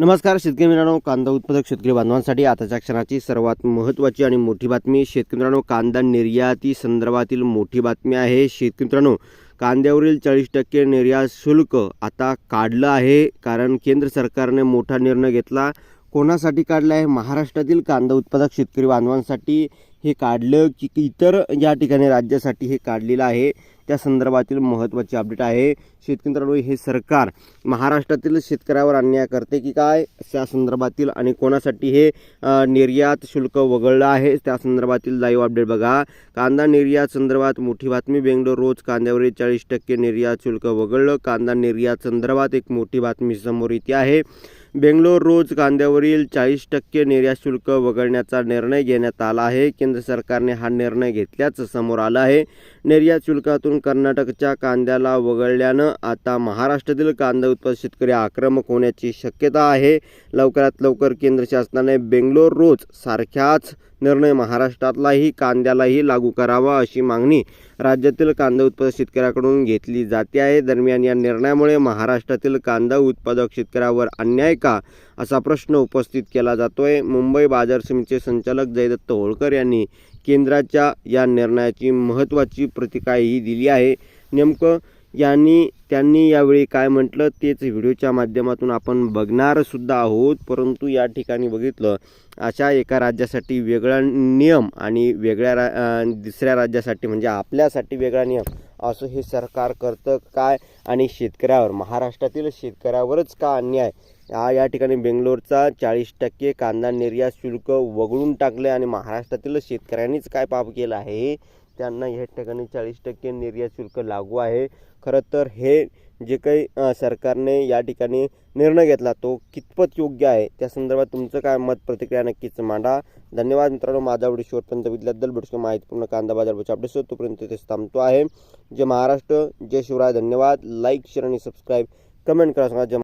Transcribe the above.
नमस्कार शेतकरी मित्रांनो. कांदा उत्पादक शेतकरी बांधवांसाठी आताच्या क्षणाची सर्वात महत्त्वाची आणि मोठी बातमी. शेतकरी मित्रांनो कांदा निर्याती संदर्भातील मोठी बातमी आहे. शेतकरी मित्रांनो कांद्यावरील चाळीस टक्के निर्यात शुल्क आता काढलं आहे कारण केंद्र सरकारने मोठा निर्णय घेतला. कोणासाठी काढला आहे? महाराष्ट्रातील कांदा उत्पादक शेतकरी बांधवांसाठी हे काढलं की की इतर या ठिकाणी राज्यासाठी हे काढलेलं आहे. त्या संदर्भातील महत्त्वाची अपडेट आहे. शेतकरी मित्रांनो हे सरकार महाराष्ट्रातील शेतकऱ्यावर अन्याय करते की काय? त्या संदर्भातील आणि कोणासाठी हे निर्यात शुल्क वगळलं आहे त्या संदर्भातील लाईव्ह अपडेट बघा. कांदा निर्यात संदर्भात मोठी बातमी. बेंगलोर रोज कांद्यावरील चाळीस टक्के निर्यात शुल्क वगळलं. कांदा निर्यात संदर्भात एक मोठी बातमी समोर येते आहे. बेंगलोर रोज कांद्यावरील चाळीस टक्के निर्यात शुल्क वगळण्याचा निर्णय घेण्यात आला आहे. केंद्र सरकारने हा निर्णय घेतल्याचं समोर आलं आहे. निर्यात शुल्कातून कर्नाटकच्या कांद्याला वगळल्यानं आता महाराष्ट्रातील कांदा उत्पादक शेतकरी आक्रमक होण्याची शक्यता आहे. लवकरात लवकर केंद्र शासनाने बेंगलोर रोज सारख्याच निर्णय महाराष्ट्रातलाही कांद्यालाही लागू करावा अशी मागणी राज्यातील कांदा उत्पादक शेतकऱ्याकडून घेतली जाते आहे. दरम्यान या निर्णयामुळे महाराष्ट्रातील कांदा उत्पादक शेतकऱ्यावर अन्याय का असा प्रश्न उपस्थित केला जातोय. मुंबई बाजार समितीचे संचालक जयदत्त होळकर यांनी केंद्राच्या या निर्णयाची महत्त्वाची प्रतिक्रियाही दिली आहे. नेमकं यांनी त्यांनी यावेळी काय म्हटलं तेच व्हिडिओच्या माध्यमातून आपण बघणारसुद्धा आहोत. परंतु या ठिकाणी बघितलं अशा एका राज्यासाठी वेगळा नियम आणि वेगळ्या रा दुसऱ्या राज्यासाठी म्हणजे आपल्यासाठी वेगळा नियम असं हे सरकार करतं काय? आणि शेतकऱ्यावर महाराष्ट्रातील शेतकऱ्यावरच का अन्याय? हा या ठिकाणी बेंगलोरचा चाळीस टक्के कांदा निर्यात शुल्क वगळून टाकलं आणि महाराष्ट्रातील शेतकऱ्यांनीच काय पाप केलं आहे त्यांना या ठिकाणी चाळीस टक्के निर्यात शुल्क लागू आहे. खरं तर हे जे काही सरकारने या ठिकाणी निर्णय घेतला तो कितपत योग्य आहे? त्या संदर्भात तुमचं काय मत प्रतिक्रिया नक्कीच मांडा. धन्यवाद मित्रांनो. माझा व्हिडिओ शेवटपर्यंत बघितल्याबद्दल भेटू माहितीपूर्ण कांदा बाजार अपडेट्स तोपर्यंत ते थांबतो आहे. जय महाराष्ट्र. जय शिवराय. धन्यवाद. लाईक शेअर आणि सबस्क्राईब कमेंट करा. सांगा जय